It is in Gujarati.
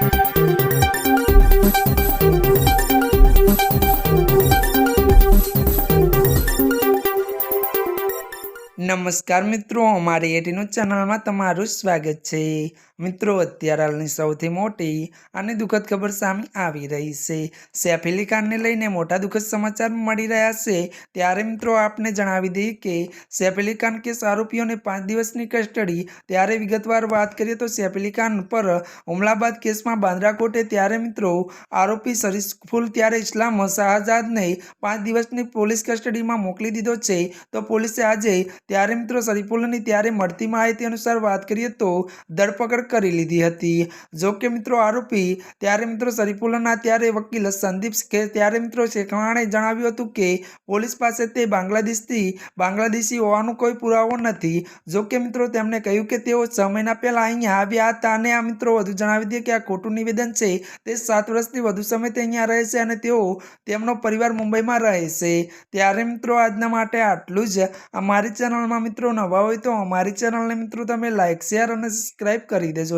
Thank you. નમસ્કાર મિત્રો, અમારી એટીનું ચેનલમાં તમારું સ્વાગત છે. મિત્રો, અત્યારે હાલની સૌથી મોટી અને દુઃખદ ખબર સામે આવી રહી છે. સૈફ ખાનને લઈને મોટા દુઃખદ સમાચાર મળી રહ્યા છે. ત્યારે મિત્રો, આપને જણાવી દઈએ કે સૈફ ખાન કેસ આરોપીઓને પાંચ દિવસની કસ્ટડી. ત્યારે વિગતવાર વાત કરીએ તો સૈફ ખાન પર હુમલા બાદ કેસમાં બાંદ્રા કોર્ટે ત્યારે મિત્રો આરોપી શરીફુલ ત્યારે ઇસ્લામ શાહજાદને પાંચ દિવસની પોલીસ કસ્ટડીમાં મોકલી દીધો છે. તો પોલીસે આજે ત્યારે મિત્રો શરીફુલ્લાની ત્યારે મળતી માહિતી અનુસાર વાત કરીએ તો ધરપકડ કરી લીધી હતી. જો કે મિત્રો આરોપી ત્યારે મિત્રો શરીફુલ્લાના ત્યારે વકીલ સંદીપ કે ત્યારે મિત્રો શેખવાણે જણાવ્યું હતું કે પોલીસ પાસે તે બાંગ્લાદેશથી બાંગ્લાદેશી હોવાનો કોઈ પુરાવો નથી. જો કે મિત્રો તેમણે કહ્યું કે તેઓ છ મહિના પહેલા અહીંયા આવ્યા હતા અને આ મિત્રો વધુ જણાવી દે કે આ ખોટું નિવેદન છે. તે સાત વર્ષથી વધુ સમય તે અહીંયા રહે છે અને તેઓ તેમનો પરિવાર મુંબઈમાં રહે છે. ત્યારે મિત્રો આજના માટે આટલું જ. અમારી ચેનલમાં મિત્રો નવા હોય તો અમારી ચેનલને મિત્રો તમે લાઇક શેર અને સબસ્ક્રાઈબ કરી દેજો.